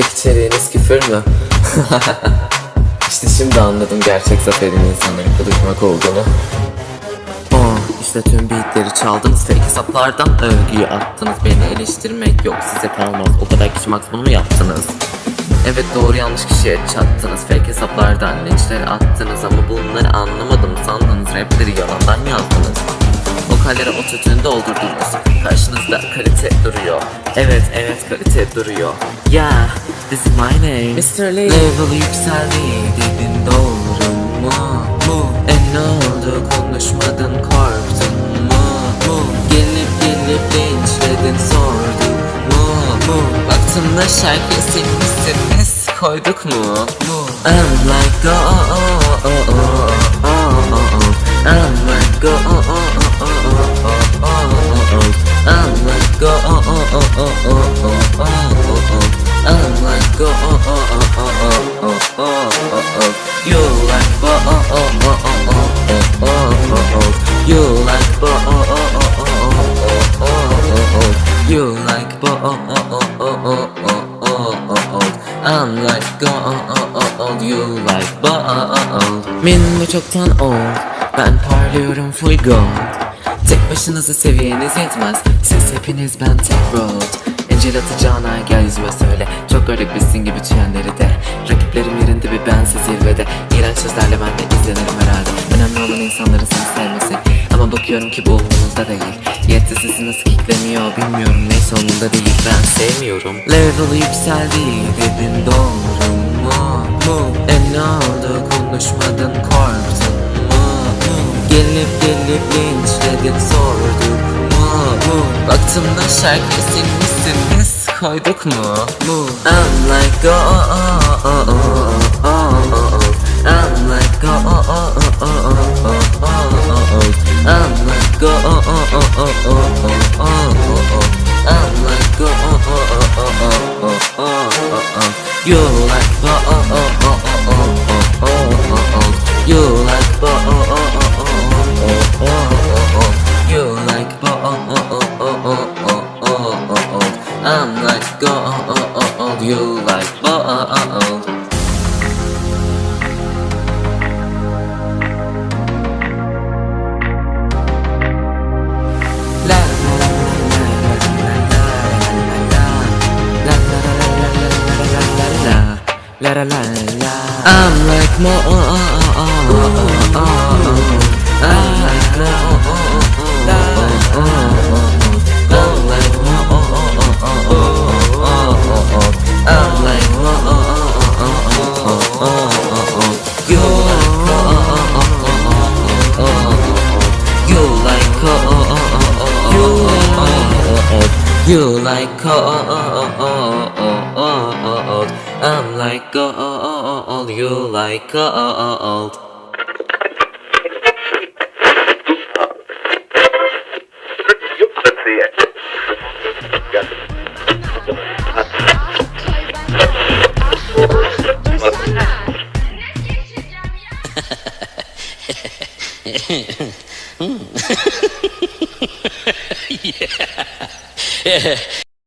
içeriğiniz küfür mü? işte şimdi anladım gerçek zaferin insanları kudurtmak olduğunu. Oh, işte tüm beatleri çaldınız fake hesaplardan övgüyü attınız Beni eleştirmek yok size kalmaz o kadar kişi bunu mu yaptınız? Evet doğru yanlış kişiye çattınız Fake hesaplardan linçleri attınız Ama bunları anlamadım sandınız Rapleri yalandan yazdınız Vokallere ototune doldurdunuz Karşınızda kalite duruyor Evet evet kalite duruyor Yeah this is my name Mr. Lee Level yükseldi dedin doğru mu? Mu E ne oldu konuşmadın korktun mu? Mu Gelip gelip linçledin sordun mu? Mu Baktım da şarkı silmişsiniz koyduk mu? Mu I'm like oh oh oh oh You like oh oh oh oh oh oh oh oh oh I'm like oh oh oh oh oh You like oh oh oh oh çoktan old Ben parlıyorum full gold Tek başınıza seviyeniz yetmez Siz hepiniz ben tek road Encel atacağına gel yüzüme söyle Çok garip bitsin gibi tüyenleri de Rakiplerim yerinde bir bensiz zirvede İğrenç sözlerle ben de izlenirim herhalde Önemli olan insanların seni sevmesi Ama bakıyorum ki bu umurunuzda değil Yetti sesi nasıl kickleniyor bilmiyorum Neyse umurumda değil ben sevmiyorum Level yükseldi dedin doğru mu? mu? E ne oldu konuşmadın korktun mu? mu? Gelip gelip linçledin sorduk mu? mu? Baktım da şarkı silmişsiniz koyduk mu? mu? I'm like oh oh oh oh oh oh oh oh oh oh oh oh oh like oh oh oh oh oh oh oh oh oh You like oh oh oh oh oh oh La la la la. I'm like more. Oh, oh, oh, oh, oh, oh. I'm like more. Oh, oh, oh, oh, oh, oh, oh. I'm like more. Oh, oh, oh, oh, oh, oh, oh, oh. I'm like more. Oh, oh, oh, oh, oh, oh, oh, oh. You like more. Oh, oh, oh, oh, oh, oh, oh. You like. Oh, oh, oh, oh, oh, oh, oh, oh. You like. Oh, oh, oh, oh, oh. I'm like gold, you like gold. yeah. yeah.